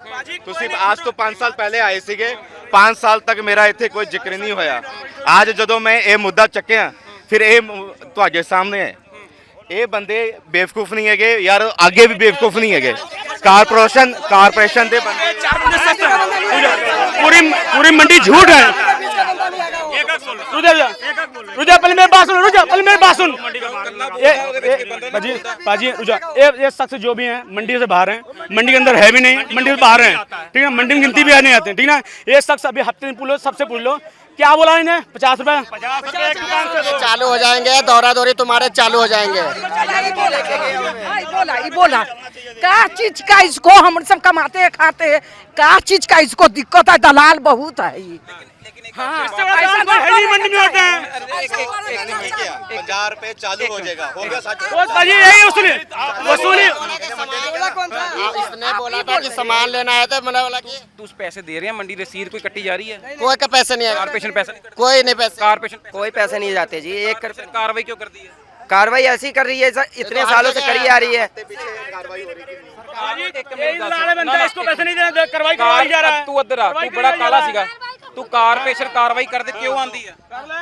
ਤੁਸੀਂ ਆਜ ਤੋਂ 5 ਸਾਲ ਪਹਿਲੇ ਆਏ ਸੀਗੇ। 5 ਸਾਲ ਤੱਕ ਮੇਰਾ ਇੱਥੇ ਕੋਈ ਜ਼ਿਕਰ ਨਹੀਂ ਹੋਇਆ। ਅੱਜ ਜਦੋਂ ਮੈਂ ਇਹ ਮੁੱਦਾ ਚੱਕਿਆ ਫਿਰ ਇਹ ਤੁਹਾਡੇ ਸਾਹਮਣੇ ਹੈ। ਇਹ ਬੰਦੇ ਬੇਵਕੂਫ ਨਹੀਂ ਹੈਗੇ। ਯਾਰ ਅੱਗੇ ਵੀ ਬੇਵਕੂਫ ਨਹੀਂ ਹੈਗੇ। ਕਾਰਪੋਰੇਸ਼ਨ ਕਾਰਪੋਰੇਸ਼ਨ ਦੇ ਬੰਦੇ
ਪੂਰੀ ਪੂਰੀ ਮੰਡੀ ਝੂਠ ਹੈ। रुक जा रुक जा। पहले मेरी बात सुन रुक पहले मेरी बात सुन। ये ये- बाजी बाजी ये ये शख्स जो भी हैं मंडी से बाहर हैं। मंडी के अंदर है भी नहीं मंडी से बाहर हैं। ठीक है मंडी में गिनती भी नहीं आते ठीक है ये शख्स अभी हफ़्ते दिन पूछ लो सबसे पूछ लो। क्या बोला इन्हें? पचास रुपए?
चालू हो जाएँगे दौरा दौरी तुम्हारे चालू हो जाएँगे।
आई बोला बोला। क्या चीज़ का इसको हम सब कमाते हैं खाते हैं? क्या चीज़ का इसको दिक्कत है? दलाल बहुत है ये। हाँ।
कोई मंडी
सामान लेना है। तू
पैसे दे रहे हैं मंडी रसीद कोई कटी जा रही है?
कोई का पैसे नहीं है।
पैसा
कोई नहीं
कोई पैसे नहीं जाते जी एक
कार्रवाई क्यों करती है?
कार्रवाई ऐसी कर रही है इतने सालों से करी आ रही है।
तू अदरा तू बड़ा काला सीगा। नहीं देना कार्रवाई करवाई जा रहा है
ਤੂੰ ਇੱਧਰ ਆ ਤੂੰ ਬੜਾ ਕਾਲਾ ਸੀਗਾ ਤੂੰ ਕਾਰਪੋਰੇਸ਼ਨ ਕਾਰਵਾਈ ਕਰਦੇ ਕਿਉਂ ਆਂਦੀ ਹੈ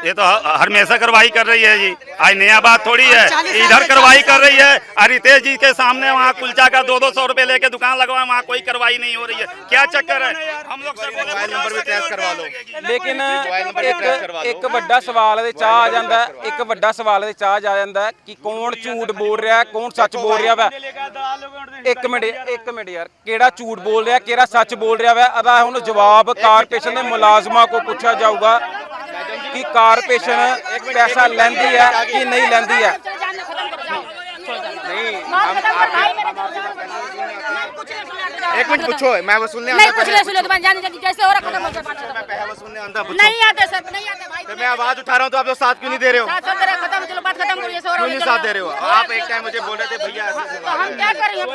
ये तो ह- हमेशा कार्रवाई कर रही है जी आज नया बात थोड़ी है इधर कार्रवाई कर रही है और रितेश जी के सामने वहाँ कुलचा का दो दो सौ रुपए लेके दुकान लगवा वहाँ कोई कार्रवाई नहीं हो रही है क्या चक्कर है हम लोग सर बोले
मोबाइल नंबर भी ट्रेस करवा लो
ਲੇਕਿਨ
ਨੰਬਰ ਵੀ trace ਕਰਵਾ
ਇੱਕ
ਲਓ।
ਇੱਕ ਵੱਡਾ ਸਵਾਲ ਇਹਦੇ ਚਾਹ ਆ ਜਾਂਦਾ ਹੈ, ਇੱਕ ਵੱਡਾ ਸਵਾਲ ਇਹਦੇ ਚਾਹ ਆ ਜਾਂਦਾ ਹੈ ਕਿ ਕੌਣ ਝੂਠ ਬੋਲ ਰਿਹਾ ਹੈ, ਕੌਣ ਸੱਚ ਬੋਲ ਰਿਹਾ ਵਾ ਇੱਕ ਮਿੰਟ ਇੱਕ ਮਿੰਟ ਯਾਰ ਕਿਹੜਾ ਝੂਠ ਬੋਲ ਰਿਹਾ ਕਿਹੜਾ ਸੱਚ ਬੋਲ ਰਿਹਾ ਵਾ ਇਹਦਾ ਹੁਣ ਜਵਾਬ ਕਾਰਪੋਰੇਸ਼ਨ ਦੇ ਮੁਲਾਜ਼ਮਾਂ ਕੋ ਪੁੱਛਿਆ ਜਾਊਗਾ ਕਿ ਕਾਰਪੋਰੇਸ਼ਨ ਪੈਸਾ ਲੈਂਦੀ ਹੈ ਕਿ ਨਹੀਂ ਲੈਂਦੀ ਹੈ?
एक मिनट पूछो मैं वसूलने
नहीं पूछ ले सुनो तुम्हारी जाने जल्दी कैसे हो रहा खत्म हो जाए पाँच पहले
रुपए वसूलने आता पूछो।
नहीं आते सर नहीं आते भाई।
तो मैं आवाज़ उठा रहा हूँ तो आप लोग साथ क्यों नहीं दे रहे हो?
साथ चल रहे खत्म चलो बात खत्म करिए सो रहा
हूँ साथ दे रहे हो? आप एक टाइम मुझे बोल रहे थे भैया
तो हम क्या कर
रहे हैं।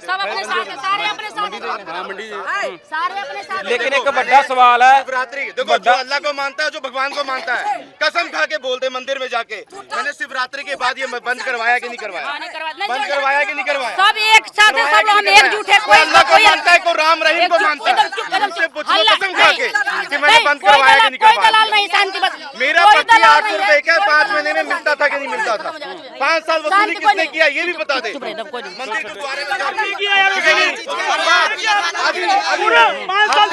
सब अपने साथ सारे अपने साथ। हाँ मंडी जी हाँ, सारे अपने साथ।
लेकिन एक बड़ा सवाल है।
शिवरात्रि देखो जो अल्लाह को मानता है जो भगवान को मानता है *laughs* कसम खा के बोलते मंदिर में जाके। मैंने शिवरात्रि के बाद ये बंद करवाया कि नहीं करवाया?
हाँ,
बंद करवाया कि नहीं करवाया?
सब सब
लोग
हम एकजुट है कोई
अल्लाह को मानता है को राम रहीम को मानता है। उनसे कसम खा के कि मैंने बंद करवाया कि नहीं करवाया। मेरा पति आठ सौ रुपए
का
पाँच महीने में मिलता था कि नहीं मिलता था? पाँच साल वसूली किसने किया? ये भी बता दे। मंदिर के द्वारे
पाँच साल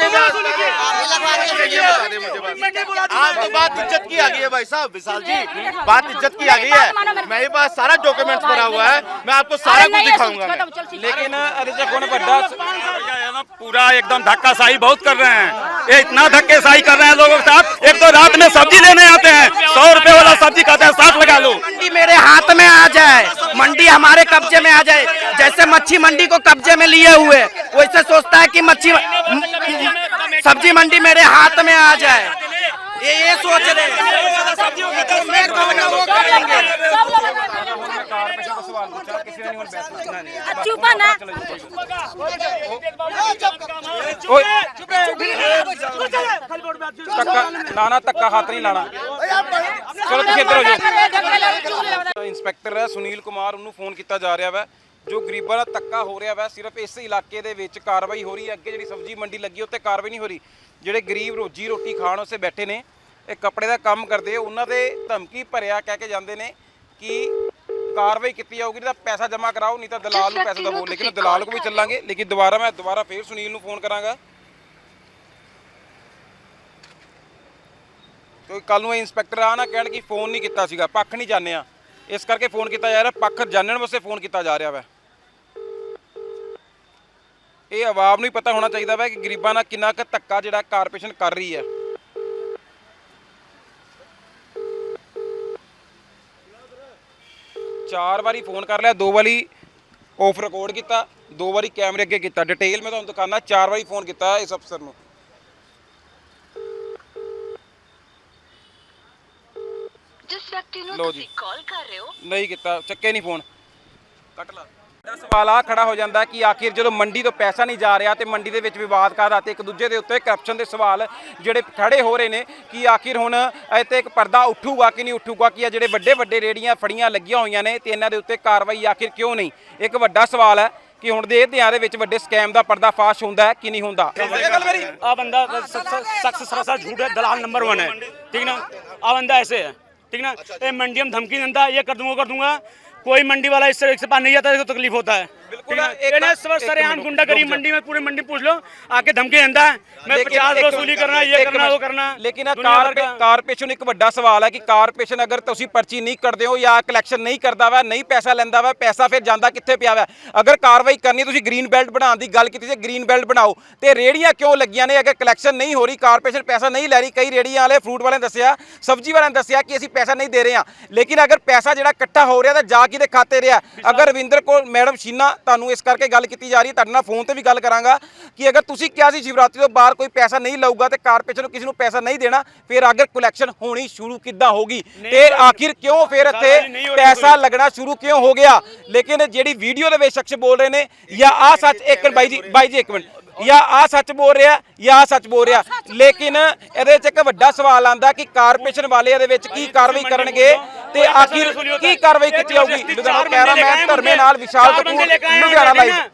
आज तो बात इज़्ज़त की आ गई है भाई साहब विशाल जी बात इज़्ज़त की आ गई है मेरे पास सारा डॉक्यूमेंट भरा हुआ है मैं आपको सारा कुछ दिखाऊँगा
लेकिन पूरा एकदम धक्काशाही बहुत कर रहे हैं ये इतना धक्केशाही कर रहे हैं लोगों के साथ एक तो रात में सब्ज़ी लेने आते हैं सौ रुपए वाला सब्ज़ी कहते हैं साथ लगा लो
मंडी मेरे हाथ में आ जाए मंडी हमारे कब्जे में आ जाए जैसे मच्छी मंडी को कब्जे में लिए हुए वैसे सोचता है कि मच्छी सब्जी मंडी मेरे हाथ में आ जाए ये ये सोच रहे हैं तो मैं कौन है वो करेंगे
चुप है ना
ਓਏ ਧੱਕਾ ਨਾ ਨਾ ਧੱਕਾ ਹੱਥ ਨਹੀਂ ਲਾਣਾ ਚਲੋ ਤੁਸੀਂ ਇੱਧਰ ਹੋ ਜਾਓ ਇੰਸਪੈਕਟਰ ਹੈ ਸੁਨੀਲ ਕੁਮਾਰ ਉਹਨੂੰ ਫੋਨ ਕੀਤਾ ਜਾ ਰਿਹਾ ਵਾ ਜੋ ਗਰੀਬਾਂ ਦਾ ਧੱਕਾ ਹੋ ਰਿਹਾ ਵਾ ਸਿਰਫ ਇਸ ਇਲਾਕੇ ਦੇ ਵਿੱਚ ਕਾਰਵਾਈ ਹੋ ਰਹੀ ਹੈ। ਅੱਗੇ ਜਿਹੜੀ ਸਬਜ਼ੀ ਮੰਡੀ ਲੱਗੀ ਉੱਤੇ ਕਾਰਵਾਈ ਨਹੀਂ ਹੋ ਰਹੀ। ਜਿਹੜੇ ਗਰੀਬ ਰੋਜੀ ਰੋਟੀ ਖਾਣ ਉਸੇ ਬੈਠੇ ਨੇ ਇਹ ਕੱਪੜੇ ਦਾ ਕੰਮ ਕਰਦੇ ਉਹਨਾਂ ਦੇ ਧਮਕੀ ਭਰਿਆ ਕਹਿ ਕੇ ਜਾਂਦੇ ਨੇ ਕਿ ਕਾਰਵਾਈ ਕੀਤੀ ਜਾਊਗੀ ਤਾਂ ਪੈਸਾ ਜਮ੍ਹਾਂ ਕਰਾਓ ਨਹੀਂ ਤਾਂ ਦਲਾਲ ਨੂੰ ਪੈਸੇ ਦਵੋ ਲੇਕਿਨ ਦਲਾਲ ਕੋ ਵੀ ਚੱਲਾਂਗੇ ਲੇਕਿਨ ਦੁਬਾਰਾ ਮੈਂ ਦੁਬਾਰਾ ਫੇਰ ਸੁਨੀਲ ਨੂੰ ਫੋਨ ਕਰਾਂਗਾ। ਕਿਉਂਕਿ ਕੱਲ ਨੂੰ ਇਹ ਇੰਸਪੈਕਟਰ ਆ ਨਾ ਕਹਿਣ ਕਿ ਫੋਨ ਨਹੀਂ ਕੀਤਾ ਸੀਗਾ ਪੱਖ ਨਹੀਂ ਜਾਣਿਆ। ਇਸ ਕਰਕੇ ਫੋਨ ਕੀਤਾ ਜਾ ਰਿਹਾ ਪੱਖ ਜਾਣਨ ਵਾਸਤੇ ਫੋਨ ਕੀਤਾ ਜਾ ਰਿਹਾ ਵਾ। ਇਹ ਆਵਾਮ ਨੂੰ ਹੀ ਪਤਾ ਹੋਣਾ ਚਾਹੀਦਾ ਵਾ ਕਿ ਗਰੀਬਾਂ ਨਾਲ ਕਿੰਨਾ ਕੁ ਧੱਕਾ ਜਿਹੜਾ ਕਾਰਪੋਰੇਸ਼ਨ ਕਰ ਰਹੀ ਹੈ। ਚਾਰ ਵਾਰੀ ਫੋਨ ਕਰ ਲਿਆ ਦੋ ਵਾਰੀ ਆਫ ਰਿਕਾਰਡ ਕੀਤਾ ਦੋ ਵਾਰੀ ਕੈਮਰੇ ਅੱਗੇ ਕੀਤਾ। ਡਿਟੇਲ ਮੈਂ ਤੁਹਾਨੂੰ ਦਿਖਾਣਾ ਚਾਰ ਵਾਰੀ ਫੋਨ ਕੀਤਾ ਇਸ ਅਫਸਰ ਨੂੰ।
ਜਿਸ ਵਿਅਕਤੀ ਨੂੰ। ਤੁਸੀਂ ਕਾਲ ਕਰ ਰਹੇ ਹੋ।
ਨਹੀਂ ਕੀਤਾ ਚੱਕੇ ਨਹੀਂ ਫੋਨ। ਕੱਟ ਲਾ। ਵੱਡਾ ਸਵਾਲ ਆ ਖੜਾ ਹੋ ਜਾਂਦਾ ਕਿ ਆਖਿਰ ਜਦੋਂ ਮੰਡੀ ਤੋਂ ਪੈਸਾ ਨਹੀਂ ਜਾ ਰਿਹਾ ਤੇ ਮੰਡੀ ਦੇ ਵਿੱਚ ਵਿਵਾਦ ਕਾਦਾ ਤੇ ਇੱਕ ਦੂਜੇ ਦੇ ਉੱਤੇ ਕਰਪਸ਼ਨ ਦੇ ਸਵਾਲ ਜਿਹੜੇ ਖੜੇ ਹੋ ਰਹੇ ਨੇ ਕਿ ਆਖਿਰ ਹੁਣ ਇੱਥੇ ਇੱਕ ਪਰਦਾ ਉੱਠੂਗਾ ਕਿ ਨਹੀਂ ਉੱਠੂਗਾ ਕਿ ਇਹ ਜਿਹੜੇ ਵੱਡੇ ਵੱਡੇ ਰੇੜੀਆਂ ਫੜੀਆਂ ਲੱਗੀਆਂ ਹੋਈਆਂ ਨੇ ਤੇ ਇਹਨਾਂ ਦੇ ਉੱਤੇ ਕਾਰਵਾਈ ਆਖਿਰ ਕਿਉਂ ਨਹੀਂ ਇੱਕ ਵੱਡਾ ਸਵਾਲ ਹੈ ਕਿ ਹੁਣ ਦੇ ਦਿਆਂ ਦੇ ਵਿੱਚ ਵੱਡੇ ਸਕੈਮ ਦਾ ਪਰਦਾ ਫਾਸ਼ ਹੁੰਦਾ ਹੈ ਕਿ ਨਹੀਂ ਹੁੰਦਾ ਇਹ ਗੱਲ ਮੇਰੀ
आ बंदा सख्त सरासर झूठ है दलाल नंबर वन है ठीक ना आ बंदा ऐसे है ठीक ना ये मंडी में धमकी देता ये कर दूंगा कर दूंगा कोई मंडी वाला इस तरह से पार नहीं जाता है तो तकलीफ होता है
बिल्कुल,
ठीक है?
एक-
इन्हें सब
एक
सरेआम
मिनट,
गुंडागरी
रुक जा।
मंडी में पूरी मंडी पूछ लो आके धमकी देता है मैं
लेकिन
पचास
एक
वसूली
मिनट,
करना ये
एक
करना
मिनट,
वो करना
ਲੇਕਿਨ
दुनिया भर
ਕਾਰਪੇ
का-
ਕਾਰਪੋਰੇਸ਼ਨ ਇੱਕ ਵੱਡਾ ਸਵਾਲ ਹੈ ਕਿ ਕਾਰਪੋਰੇਸ਼ਨ ਅਗਰ ਤੁਸੀਂ ਪਰਚੀ ਨਹੀਂ ਕਰਦੇ ਹੋ ਜਾਂ ਕਲੈਕਸ਼ਨ ਨਹੀਂ ਕਰਦਾ ਵਾ ਨਹੀਂ ਪੈਸਾ ਲੈਂਦਾ ਵਾ ਪੈਸਾ ਫਿਰ ਜਾਂਦਾ ਕਿੱਥੇ ਪਿਆ ਵਾ ਅਗਰ ਕਾਰਵਾਈ ਕਰਨੀ ਤੁਸੀਂ ਗ੍ਰੀਨ ਬੈਲਟ ਬਣਾਉਣ ਦੀ ਗੱਲ ਕੀਤੀ ਸੀ ਗ੍ਰੀਨ ਬੈਲਟ ਬਣਾਓ ਤੇ ਰੇੜੀਆਂ ਕਿਉਂ ਲੱਗੀਆਂ ਨੇ ਅਗਰ ਕਲੈਕਸ਼ਨ ਨਹੀਂ ਹੋ ਰਹੀ ਕਾਰਪੋਰੇਸ਼ਨ ਪੈਸਾ ਨਹੀਂ ਲੈ ਰਹੀ ਕਈ ਰੇੜੀਆਂ ਵਾਲੇ ਫਰੂਟ ਵਾਲਿਆਂ ਨੇ ਦੱਸਿਆ ਸਬਜ਼ੀ ਵਾਲਿਆਂ ਨੇ ਦੱਸਿਆ ਕਿ ਅਸੀਂ ਪੈਸਾ ਨਹੀਂ ਦੇ ਰਹੇ ਹਾਂ ਲੇਕਿਨ ਅਗਰ ਪੈਸਾ ਜਿਹੜਾ ਇਕੱਠਾ ਹੋ ਰਿਹਾ ਤਾਂ ਜਾ ਕਿਹਦੇ ਖਾਤੇ ਰਿਹਾ। ਅਗਰ ਰਵਿੰਦਰ ਕੋਲ ਮੈਡਮ ਸ਼ੀਨਾ ਤੁਹਾਨੂੰ ਇਸ ਕਰਕੇ ਗੱਲ ਕੀਤੀ ਜਾ ਰਹੀ ਹੈ ਤੁਹਾਡੇ ਨਾਲ ਫੋਨ ਤੇ ਵੀ ਗੱਲ ਕਰਾਂਗਾ ਕਿ ਅਗਰ ਤੁਸੀਂ ਕਿਹਾ ਸੀ ਸ਼ਿਵਰਾਤਰੀ ਤੋਂ ਬਾਹਰ ਕੋਈ ਪੈਸਾ ਨਹੀਂ ਲਊਗਾ ਤੇ ਕਾਰਪੋਰੇਸ਼ਨ ਨੂੰ ਕਿਸੇ ਨੂੰ ਪੈਸਾ ਨਹੀਂ ਦੇਣਾ ਫਿਰ ਅਗਰ ਕਲੈਕਸ਼ਨ ਹੋਣੀ ਸ਼ੁਰੂ ਕਿੱਦਾਂ ਹੋਗੀ ਤੇ ਆਖਿਰ ਕਿਉਂ ਫਿਰ ਇੱਥੇ ਪੈਸਾ ਲੱਗਣਾ ਸ਼ੁਰੂ ਕਿਉਂ ਹੋ ਗਿਆ? ਲੇਕਿਨ ਜਿਹੜੀ ਵੀਡੀਓ ਦੇ ਵਿੱਚ ਸ਼ਖਸ ਬੋਲ ਰਹੇ ਨੇ ਜਾਂ ਆ ਸੱਚ ਇੱਕ ਬਾਈ ਜੀ ਬਾਈ ਜੀ ਇੱਕ ਮਿੰਟ। ਜਾਂ ਆ ਸੱਚ ਬੋਲ ਰਿਹਾ ਜਾਂ ਆਹ ਸੱਚ ਬੋਲ ਰਿਹਾ। ਲੇਕਿਨ ਇਹਦੇ ਵਿੱਚ ਇੱਕ ਵੱਡਾ ਸਵਾਲ ਆਂਦਾ ਕਿ ਕਾਰਪੋਰੇਸ਼ਨ ਵਾਲੇ ਇਹਦੇ ਵਿੱਚ ਕੀ ਕਾਰਵਾਈ ਕਰਨਗੇ ਤੇ ਆਖਿਰ ਕੀ ਕਾਰਵਾਈ ਕੀਤੀ ਜਾਊਗੀ? ਲੁਧਿਆਣਾ ਕੈਮਰਾਮੈਨ ਧਰਮੇ ਨਾਲ ਵਿਸ਼ਾਲ ਕਪੂਰ ਲੁਧਿਆਣਾ ਲਾਈਵ